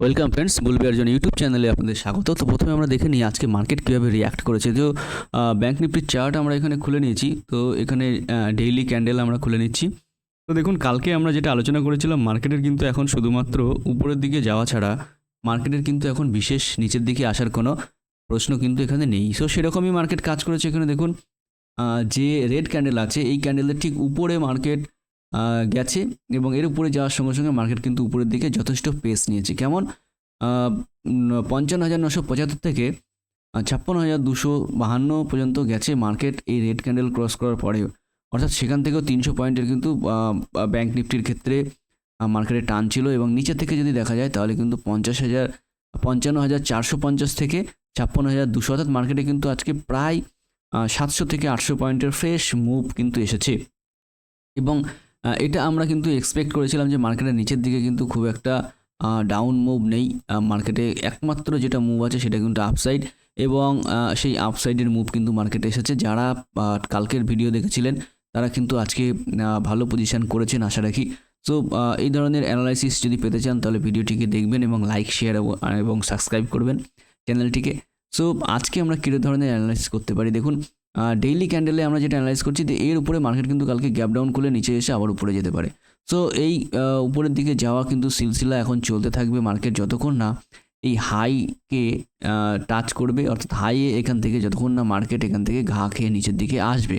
Welcome friends বুলবি অর্জন YouTube চ্যানেলে আপনাদের স্বাগত। তো প্রথমে আমরা দেখে নিই আজকে মার্কেট কীভাবে রিয়াক্ট করেছে। তো ব্যাঙ্ক নিফটির চার্ট আমরা এখানে খুলে নিয়েছি। তো, এখানে ডেইলি ক্যান্ডেল আমরা খুলে নিচ্ছি। তো দেখুন, কালকে আমরা যেটা আলোচনা করেছিলাম মার্কেটের কিন্তু এখন শুধুমাত্র উপরের দিকে যাওয়া ছাড়া মার্কেটের কিন্তু এখন বিশেষ নিচের দিকে আসার কোনো প্রশ্ন কিন্তু এখানে নেই। সো সেরকমই মার্কেট কাজ করেছে এখানে দেখুন যে রেড ক্যান্ডেল আছে, এই ক্যান্ডেলের ঠিক উপরে মার্কেট গেছে এবং এর উপরে যাওয়ার সঙ্গে সঙ্গে মার্কেট কিন্তু উপরের দিকে যথেষ্ট পেস নিয়েছে। কেমন? পঞ্চান্ন হাজার নশো পঁচাত্তর থেকে ছাপ্পান্ন হাজার দুশো বাহান্ন পর্যন্ত গেছে মার্কেট এই রেড ক্যান্ডেল ক্রস করার পরেও। অর্থাৎ সেখান থেকেও তিনশো পয়েন্টের কিন্তু ব্যাঙ্ক নিফটির ক্ষেত্রে মার্কেটে টান ছিল এবং নিচের থেকে যদি দেখা যায় তাহলে কিন্তু পঞ্চাশ হাজার, পঞ্চান্ন হাজার চারশো পঞ্চাশ থেকে ছাপ্পান্ন হাজার দুশো, অর্থাৎ মার্কেটে কিন্তু আজকে প্রায় সাতশো থেকে আটশো পয়েন্টের ফ্রেশ মুভ কিন্তু এসেছে। এবং এটা আমরা কিন্তু এক্সপেক্ট করেছিলাম যে মার্কেটের নিচের দিকে কিন্তু খুব একটা ডাউন মুভ নেই। মার্কেটে একমাত্র যেটা মুভ আছে সেটা কিন্তু আপসাইড এবং সেই আপসাইডের মুভ কিন্তু মার্কেটে এসেছে। যারা কালকের ভিডিও দেখেছিলেন, তারা কিন্তু আজকে ভালো পজিশন করেছেন আশা রাখি। সো এই ধরনের অ্যানালাইসিস যদি পেতে চান, তাহলে ভিডিওটিকে দেখবেন এবং লাইক শেয়ার এবং সাবস্ক্রাইব করবেন চ্যানেলটিকে। সো আজকে আমরা কী ধরনের অ্যানালাইসিস করতে পারি? দেখুন ডেইলি ক্যান্ডেলে আমরা যেটা অ্যানালাইজ করছি যে এর উপরে মার্কেট কিন্তু কালকে গ্যাপ ডাউন করলে নিচে এসে আবার উপরে যেতে পারে। সো এই উপরের দিকে যাওয়া কিন্তু সিলসিলা এখন চলতে থাকবে মার্কেট যতক্ষণ না এই হাইকে টাচ করবে, অর্থাৎ হাইয়ে এখান থেকে যতক্ষণ না মার্কেট এখান থেকে ঘা খেয়ে নিচের দিকে আসবে।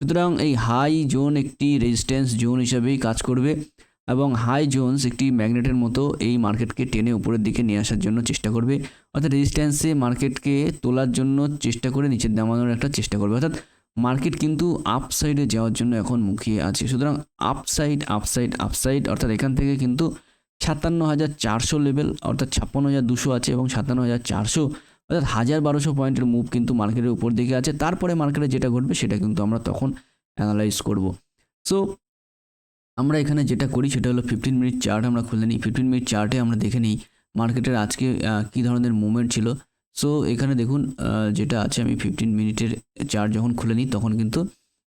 সুতরাং এই হাই জোন একটি রেজিস্ট্যান্স জোন হিসাবেই কাজ করবে। এবং হাই জোনস একটি ম্যাগনেটের মতো এই মার্কেটকে টেনে উপরের দিকে নিয়ে আসার জন্য চেষ্টা করবে। অর্থাৎ রেজিস্ট্যান্সে মার্কেটকে তোলার জন্য চেষ্টা করে নিচে নামানোর একটা চেষ্টা করবে। অর্থাৎ মার্কেট কিন্তু আপসাইডে যাওয়ার জন্য এখন মুখিয়ে আছে। সুতরাং আপসাইড আপসাইড আপসাইড অর্থাৎ এখান থেকে কিন্তু সাতান্ন হাজার চারশো লেভেল অর্থাৎ ছাপ্পান্ন হাজার দুশো আছে এবং সাতান্ন হাজার চারশো, অর্থাৎ হাজার বারোশো পয়েন্টের মুভ কিন্তু মার্কেটের উপর দিকে আছে। তারপরে মার্কেটে যেটা ঘটবে সেটা কিন্তু আমরা তখন অ্যানালাইজ করব। সো আমরা এখানে যেটা করি সেটা হলো ফিফটিন মিনিট চার্ট আমরা খুলে নিই। ফিফটিন মিনিট চার্টে আমরা দেখে নিই মার্কেটের আজকে কী ধরনের মুভমেন্ট ছিল। সো এখানে দেখুন যেটা আছে আমি ফিফটিন মিনিটের চার্ট যখন খুলে নিই তখন কিন্তু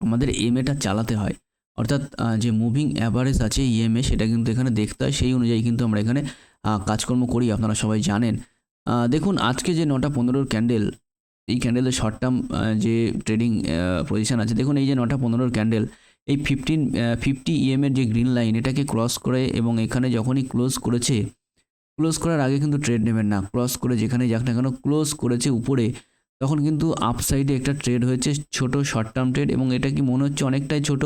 আমাদের এমএটা চালাতে হয়। অর্থাৎ যে মুভিং অ্যাভারেজ আছে ইএমএ সেটা কিন্তু এখানে দেখতে হয়। সেই অনুযায়ী কিন্তু আমরা এখানে কাজকর্ম করি, আপনারা সবাই জানেন। দেখুন, আজকে যে নটা পনেরোর ক্যান্ডেল এই ক্যান্ডেলের শর্ট টার্ম যে ট্রেডিং পজিশন আছে, দেখুন এই যে নটা পনেরোর ক্যান্ডেল এই ফিফটিন ফিফটি ইএমের যে গ্রিন লাইন এটাকে ক্রস করে এবং এখানে যখনই ক্লোজ করেছে ক্লোজ করার আগে কিন্তু ট্রেড নেবেন না। ক্রস করে যেখানে যাক না কেন ক্লোজ করেছে উপরে, তখন কিন্তু আপসাইডে একটা ট্রেড হয়েছে, ছোট শর্ট টার্ম ট্রেড এবং এটা কি মনে হচ্ছে অনেকটাই ছোট,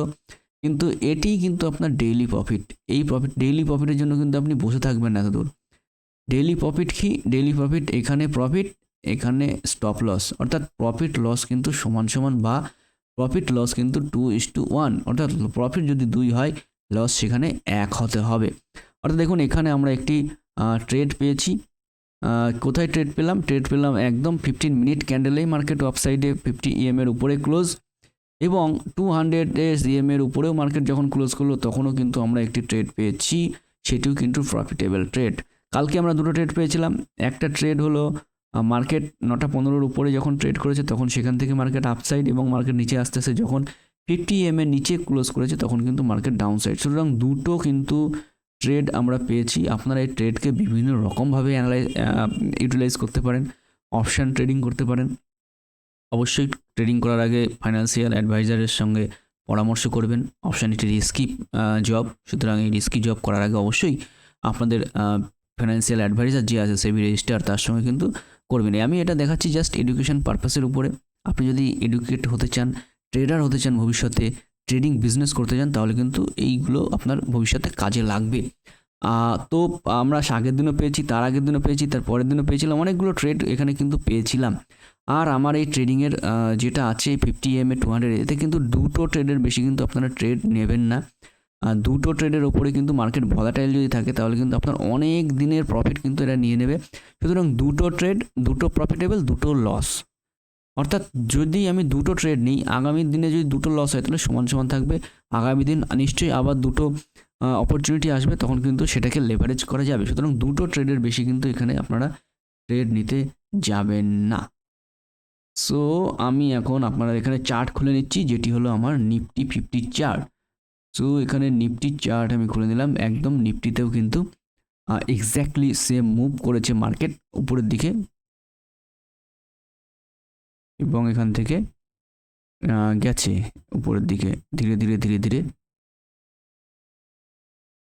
কিন্তু এটিই কিন্তু আপনার ডেইলি প্রফিট এই প্রফিট ডেইলি প্রফিটের জন্য কিন্তু আপনি বসে থাকবেন না দূর ডেইলি প্রফিট কি? ডেইলি প্রফিট এখানে প্রফিট এখানে স্টপ লস অর্থাৎ প্রফিট লস কিন্তু সমান সমান বা প্রফিট লস কিন্তু টু ইস টু ওয়ান অর্থাৎ প্রফিট যদি দুই হয় লস সেখানে এক হতে হবে। অর্থাৎ দেখুন, এখানে আমরা একটি ট্রেড পেয়েছি। কোথায় ট্রেড পেলাম? ট্রেড পেলাম একদম ফিফটিন মিনিট ক্যান্ডেলেই মার্কেট অফসাইডে ফিফটি ইএম এর উপরে ক্লোজ এবং টু হান্ড্রেড এস ইএম এর উপরেও মার্কেট যখন ক্লোজ করল, তখনও কিন্তু আমরা একটি ট্রেড পেয়েছি। সেটিও কিন্তু প্রফিটেবল ট্রেড কালকে আমরা দুটো ট্রেড পেয়েছিলাম। একটা ট্রেড হলো মার্কেট নটা পনেরোর উপরে যখন ট্রেড করেছে, তখন সেখান থেকে মার্কেট আপসাইড এবং মার্কেট নিচে আস্তে আস্তে যখন ফিফটি এম এর নিচে ক্লোজ করেছে, তখন কিন্তু মার্কেট ডাউন সাইড সুতরাং দুটো কিন্তু ট্রেড আমরা পেয়েছি। আপনারা এই ট্রেডকে বিভিন্ন রকমভাবে অ্যানালাইজ ইউটিলাইজ করতে পারেন অপশান ট্রেডিং করতে পারেন। অবশ্যই ট্রেডিং করার আগে ফাইন্যান্সিয়াল অ্যাডভাইজারের সঙ্গে পরামর্শ করবেন। অপশান একটি রিস্কি জব সুতরাং এই রিস্কি জব করার আগে অবশ্যই আপনাদের ফাইন্যান্সিয়াল অ্যাডভাইজার যে আছে সেবি রেজিস্টার তার সঙ্গে কিন্তু করবেন। আমি এটা দেখাচ্ছি জাস্ট এডুকেশন পারপাসের উপরে। আপনি যদি এডুকেট হতে চান ট্রেডার হতে চান ভবিষ্যতে ট্রেডিং বিজনেস করতে চান, তাহলে কিন্তু এইগুলো আপনার ভবিষ্যতে কাজে লাগবে। তো আমরা আগের দিনও পেয়েছি, তার আগের দিনও পেয়েছি, তার পরের দিনও পেয়েছিলাম, অনেকগুলো ট্রেড এখানে কিন্তু পেয়েছিলাম। আর আমার এই ট্রেডিংয়ের যেটা আছে fifty M A two hundred এতে কিন্তু দুটো ট্রেডের বেশি কিন্তু আপনারা ট্রেড নেবেন না। আর দুটো ট্রেডের ওপরে কিন্তু মার্কেট ভলাটাইল যদি থাকে, তাহলে কিন্তু আপনার অনেক দিনের প্রফিট কিন্তু এটা নিয়ে নেবে। সুতরাং দুটো ট্রেড দুটো প্রফিটেবল দুটো লস অর্থাৎ যদি আমি দুটো ট্রেড নিই, আগামী দিনে যদি দুটো লস হয়, তাহলে সমান সমান থাকবে। আগামী দিন নিশ্চয়ই আবার দুটো অপরচুনিটি আসবে, তখন কিন্তু সেটাকে লেভারেজ করা যাবে। সুতরাং দুটো ট্রেডের বেশি কিন্তু এখানে আপনারা ট্রেড নিতে যাবেন না। সো আমি এখন আপনারা এখানে চার্ট খুলে নিচ্ছি, যেটি হলো আমার নিফটি ফিফটি চার্ট সো এখানে নিফটি চার্ট আমি খুলে নিলাম, একদম নিফটিতেও কিন্তু এক্স্যাক্টলি সেম মুভ করেছে মার্কেট উপরের দিকে। এবং এখান থেকে গেছে উপরের দিকে, ধীরে ধীরে ধীরে ধীরে।